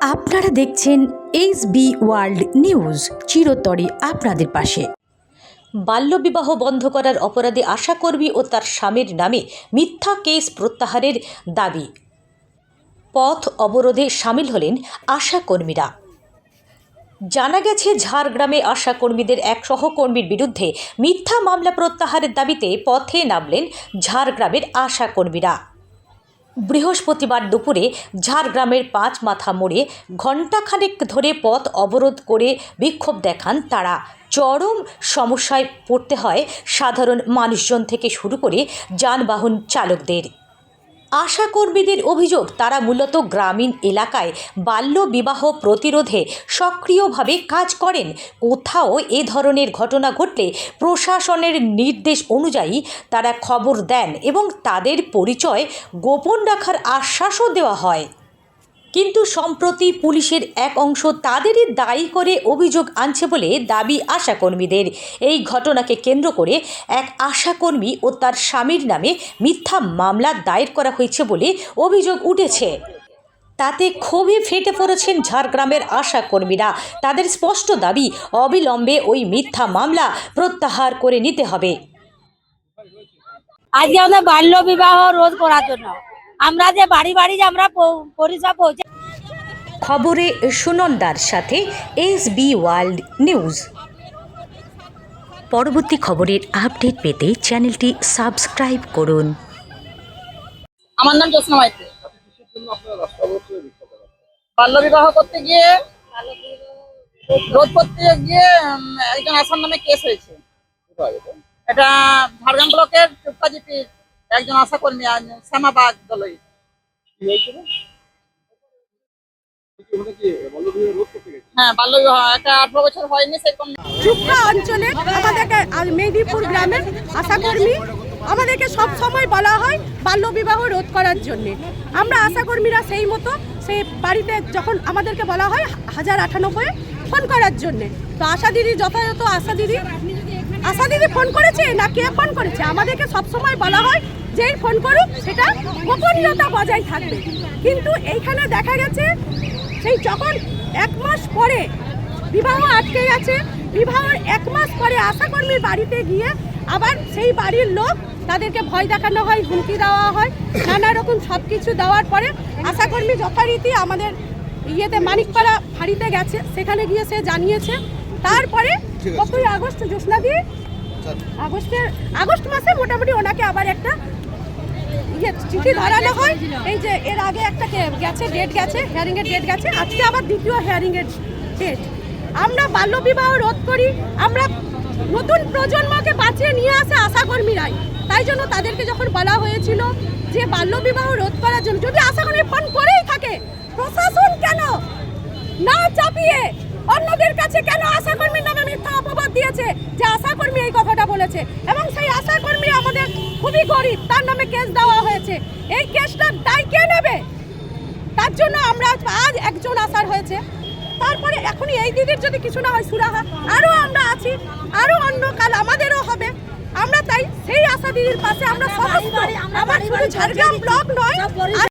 আপনারা দেখছেন H B world news, চিরতরে আপনাদের পাশে। বাল্যবিবাহ বন্ধ করার অপরাধে আশাকর্মী ও তার স্বামীর নামে মিথ্যা কেস প্রত্যাহারের দাবি। পথ অবরোধে সামিল হলেন আশাকর্মীরা। জানা গেছে, ঝাড়গ্রামে আশাকর্মীদের এক সহকর্মীর বিরুদ্ধে মিথ্যা মামলা প্রত্যাহারের দাবিতে পথে নামলেন ঝাড়গ্রামের আশাকর্মীরা। বৃহস্পতিবার দুপুরে ঝাড়গ্রামের পাঁচ মাথা মোড়ে ঘণ্টাখানেক ধরে পথ অবরোধ করে বিক্ষোভ দেখান তারা। চরম সমস্যায় পড়তে হয় সাধারণ মানুষজন থেকে শুরু করে যানবাহন চালকদের। আশাকর্মীদের অভিযোগ, তারা মূলত গ্রামীণ এলাকায় বাল্যবিবাহ প্রতিরোধে সক্রিয়ভাবে কাজ করেন। কোথাও এ ধরনের ঘটনা ঘটলে প্রশাসনের নির্দেশ অনুযায়ী তারা খবর দেন এবং তাদের পরিচয় গোপন রাখার আশ্বাসও দেওয়া হয়। কিন্তু সম্প্রতি পুলিশের এক অংশ তাদেরই দায়ী করে অভিযোগ আনছে বলে দাবি আশাকর্মীদের। এই ঘটনাকে কেন্দ্র করে এক আশাকর্মী ও তার স্বামীর নামে মিথ্যা মামলা দায়ের করা হয়েছে বলে অভিযোগ উঠেছে। তাতে ক্ষোভে ফেটে পড়েছেন ঝাড়গ্রামের আশাকর্মীরা। তাদের স্পষ্ট দাবি, অবিলম্বে ওই মিথ্যা মামলা প্রত্যাহার করে নিতে হবে। আজকে আমাদের বাল্য বিবাহ রোধ করার জন্য। আমরা যে বাড়ি বাড়ি যে আমরা পৌ- পরিষেবা পৌঁছে খবরে সুনন্দার সাথে এস বি ওয়ার্ল্ড নিউজ। পরবর্তী খবরের আপডেট পেতে চ্যানেলটি সাবস্ক্রাইব করুন। আমার নাম জ্যোৎস্না মাইতি। বাল্য বিবাহ করতে গিয়ে রোধ করতে গিয়ে একজন আসার নামে কেস হয়েছে। এটা ঝাড়গ্রাম ব্লকের চুপকাজিপির একজন আশা কর্মী শ্যামাবাগ দলই। হ্যাঁ বাল্য বিবাহ একটা আঠারো বছর হয়নি সেরকম অঞ্চলে আমাদেরকে আর মেদিনীপুর গ্রামের আশাকর্মী আমাদেরকে সব সময় বলা হয় বাল্যবিবাহ রোধ করার জন্য। আমরা আশাকর্মীরা সেই মতো সেই বাড়িতে যখন আমাদেরকে বলা হয় হাজার আটানব্বই ফোন করার জন্য। তো আশা দিদি যথাযথ আশা দিদি আশা দিদি ফোন করেছে না কে ফোন করেছে? আমাদেরকে সব সময় বলা হয় যেই ফোন করুক সেটা গোপনীয়তা বজায় থাকবে। কিন্তু এইখানে দেখা গেছে সেই যখন এক মাস পরে বিবাহ আটকে গেছে বিবাহের এক মাস পরে আশাকর্মীর বাড়িতে গিয়ে আবার সেই বাড়ির লোক তাদেরকে ভয় দেখানো হয় হুমকি দেওয়া হয় নানা রকম সব কিছু দেওয়ার পরে আশাকর্মী যথারীতি আমাদের ইয়েতে মানিকপাড়া ফাঁড়িতে গেছে। সেখানে গিয়ে সে জানিয়েছে। তারপরে কতই আগস্ট জ্যোৎস্না দিয়ে আগস্টের আগস্ট মাসে মোটামুটি ওনাকে আবার একটা চিঠি ধরানো হয়। এই যে এর আগে একটা গেছে ডেট গেছে হিয়ারিং ডেট গেছে আজকে আবার দ্বিতীয় হিয়ারিং ডেট আমরা বাল্যবিবাহ রোধ করি আমরা নতুন প্রজন্মকে বাঁচিয়ে নিয়ে আসে আশাকর্মীরাই। তাই জন্য তাদেরকে যখন বলা হয়েছিল যে বাল্যবিবাহ রোধ করার জন্য যদি আশাকর্মী ফোন করেই থাকে প্রশাসন কেন না চাপিয়ে অন্যদের কাছে কেন আশাকর্মীর নামে মিথ্যা অপবাদ দিয়েছে যে আশাকর্মী এই কথাটা বলেছে? এবং সেই আশাকর্মী আমাদের খুবই গরিব তার নামে কেস দেওয়া হয়েছে। এই কেসটার দায় কে নেবে? তার জন্য আমরা আজ একজন আসার হয়েছে। তারপরে এখনই এই দিদির যদি কিছু না হয় সুরাহা আরও আমরা আছি আরও অন্য কাল আমাদেরও হবে। আমরা তাই সেই আশা দিদির পাশে আমরা সমস্ত আমার শুধু ঝাড়গ্রাম ব্লক নয়